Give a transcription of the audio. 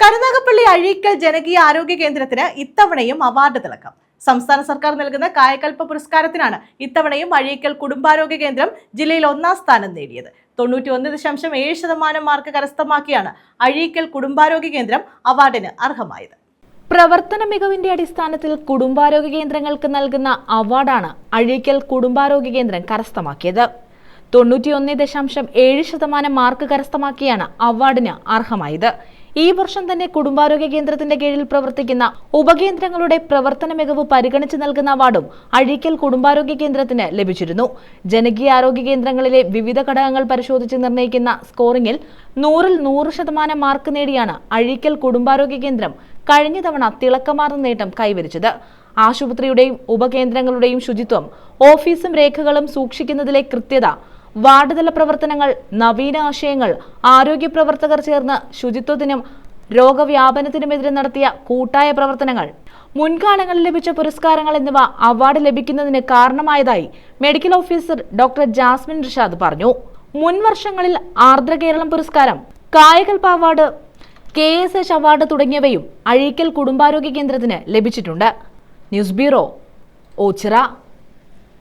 കരുനാഗപ്പള്ളി അഴീക്കൽ ജനകീയ ആരോഗ്യ കേന്ദ്രത്തിന് ഇത്തവണയും അവാർഡ് തിളക്കം. സംസ്ഥാന സർക്കാർ നൽകുന്ന കായകൽപ്പ പുരസ്കാരത്തിനാണ് ഇത്തവണയും അഴീക്കൽ കുടുംബാരോഗ്യ കേന്ദ്രം ജില്ലയിൽ ഒന്നാം സ്ഥാനം നേടിയത്. തൊണ്ണൂറ്റി ഒന്ന് ദശാംശം ഏഴ് ശതമാനം മാർക്ക് കരസ്ഥമാക്കിയാണ് അഴീക്കൽ കുടുംബാരോഗ്യ കേന്ദ്രം അവാർഡിന് അർഹമായത്. പ്രവർത്തന മികവിന്റെ അടിസ്ഥാനത്തിൽ കുടുംബാരോഗ്യ കേന്ദ്രങ്ങൾക്ക് നൽകുന്ന അവാർഡാണ് അഴീക്കൽ കുടുംബാരോഗ്യ കേന്ദ്രം കരസ്ഥമാക്കിയത്. തൊണ്ണൂറ്റിയൊന്ന് ദശാംശം ഏഴ് ശതമാനം മാർക്ക് കരസ്ഥമാക്കിയാണ് അവാർഡിന് അർഹമായത്. ഈ വർഷം തന്നെ കുടുംബാരോഗ്യ കേന്ദ്രത്തിന്റെ കീഴിൽ പ്രവർത്തിക്കുന്ന ഉപകേന്ദ്രങ്ങളുടെ പ്രവർത്തന മികവ് പരിഗണിച്ച് നൽകുന്ന അവാർഡും അഴീക്കൽ കുടുംബാരോഗ്യ കേന്ദ്രത്തിന് ലഭിച്ചിരുന്നു. ജനകീയ ആരോഗ്യ കേന്ദ്രങ്ങളിലെ വിവിധ ഘടകങ്ങൾ പരിശോധിച്ച് നിർണയിക്കുന്ന സ്കോറിംഗിൽ നൂറിൽ നൂറ് ശതമാനം മാർക്ക് നേടിയാണ് അഴീക്കൽ കുടുംബാരോഗ്യ കേന്ദ്രം കഴിഞ്ഞ തവണ തിളക്കമാർന്ന നേട്ടം കൈവരിച്ചത്. ആശുപത്രിയുടെയും ഉപകേന്ദ്രങ്ങളുടെയും ശുചിത്വം ഓഫീസും രേഖകളും സൂക്ഷിക്കുന്നതിലെ കൃത്യത വാർഡ് തല പ്രവർത്തനങ്ങൾ നവീന ആശയങ്ങൾ ആരോഗ്യ പ്രവർത്തകർ ചേർന്ന് ശുചിത്വത്തിനും രോഗവ്യാപനത്തിനുമെതിരെ നടത്തിയ കൂട്ടായ പ്രവർത്തനങ്ങൾ. മുൻകാലങ്ങളിൽ ലഭിച്ച പുരസ്കാരങ്ങൾ എന്നിവ അവാർഡ് ലഭിക്കുന്നതിന് കാരണമായതായി medical officer doctor Jasmine Rishad പറഞ്ഞു. മുൻ വർഷങ്ങളിൽ ആർദ്ര കേരളം പുരസ്കാരം Kayakalpa award K S H award തുടങ്ങിയവയും അഴീക്കൽ കുടുംബാരോഗ്യ കേന്ദ്രത്തിന് ലഭിച്ചിട്ടുണ്ട്. News bureau Ochira.